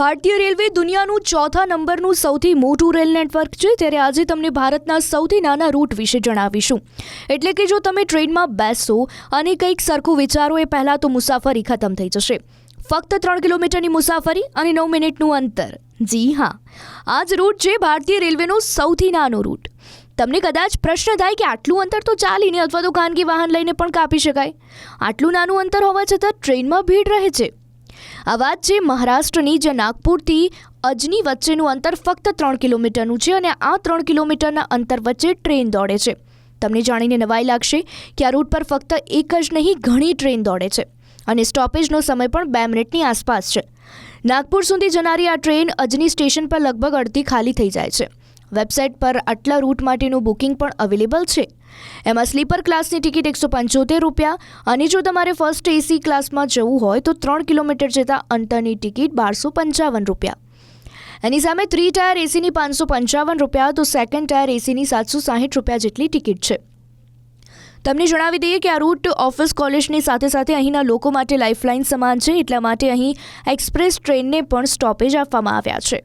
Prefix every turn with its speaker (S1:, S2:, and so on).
S1: ભારતીય રેલવે દુનિયાનું ચોથા નંબરનું સૌથી મોટું રેલ નેટવર્ક છે. ત્યારે આજે તમને ભારતના સૌથી નાના રૂટ વિશે જણાવીશું. એટલે કે જો તમે ટ્રેનમાં બેસો અને કંઈક સરખું વિચારો, એ પહેલાં તો મુસાફરી ખતમ થઈ જશે. ફક્ત ત્રણ કિલોમીટરની મુસાફરી અને નવ મિનિટનું અંતર. જી હા, આ જ રૂટ છે ભારતીય રેલવેનો સૌથી નાનો રૂટ. તમને કદાચ પ્રશ્ન થાય કે આટલું અંતર તો ચાલીને અથવા તો ખાનગી વાહન લઈને પણ કાપી શકાય. આટલું નાનું અંતર હોવા છતાં ટ્રેનમાં ભીડ રહે છે. આ વાત છે મહારાષ્ટ્રની, જે નાગપુરથી અજની વચ્ચેનું અંતર ફક્ત ત્રણ કિલોમીટરનું છે અને આ ત્રણ કિલોમીટરના અંતર વચ્ચે ટ્રેન દોડે છે. તમને જાણીને નવાઈ લાગશે કે આ રૂટ પર ફક્ત એક જ નહીં, ઘણી ટ્રેન દોડે છે અને સ્ટોપેજનો સમય પણ બે મિનિટની આસપાસ છે. નાગપુર સુધી જનારી આ ટ્રેન અજની સ્ટેશન પર લગભગ અડધી ખાલી થઈ જાય છે. વેબસાઇટ પર આટલા રૂટ માટેનું બુકિંગ પણ અવેલેબલ છે. એમાં સ્લીપર ક્લાસની ટિકિટ એકસો પંચોતેર રૂપિયા અને જો તમારે ફર્સ્ટ એસી ક્લાસમાં જવું હોય તો ત્રણ કિલોમીટર જતા અંતરની ટિકિટ બારસો પંચાવન રૂપિયા. એની સામે થ્રી ટાયર એસીની પાંચસો પંચાવન રૂપિયા, તો સેકન્ડ ટાયર એસીની સાતસો સાહીઠ રૂપિયા જેટલી ટિકિટ છે. તમને જણાવી દઈએ કે આ રૂટ ઓફિસ કોલેજની સાથે સાથે અહીંના લોકો માટે લાઇફલાઇન સમાન છે, એટલા માટે અહીં એક્સપ્રેસ ટ્રેનને પણ સ્ટોપેજ આપવામાં આવ્યા છે.